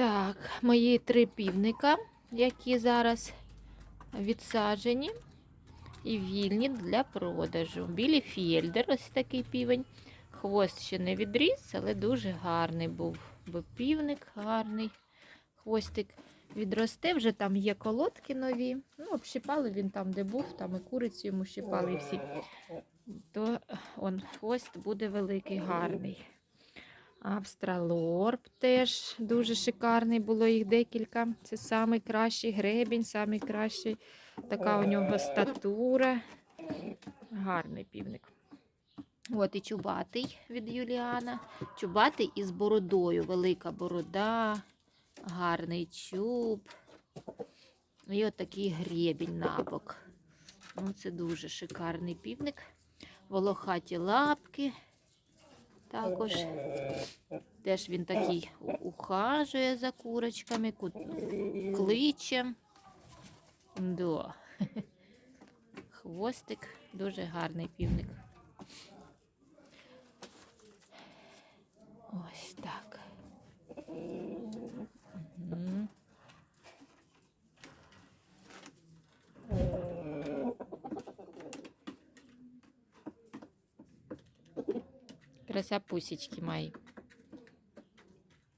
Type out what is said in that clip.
Так, мої три півника, які зараз відсаджені і вільні для продажу. Білі фєльдер, ось такий півень. Хвост ще не відріс, але дуже гарний був. Бо півник гарний. Хвостик відросте, вже там є колодки нові. Ну, общипали він там, де був, там і курицю йому щипали всі. То он, хвост буде великий, гарний. Австралорп теж дуже шикарний, було їх декілька. Це найкращий гребінь, найкращий. Така у нього статура. Гарний півник. От і чубатий від Юліана. Чубатий із бородою. Велика борода, гарний чуб. І от такий гребінь на бок. Ну, це дуже шикарний півник. Волохаті лапки. Також теж він такий ухажує за курочками, ку- кличе. Да. Хвостик дуже гарний півник. Ось так. Краса пусічки мої.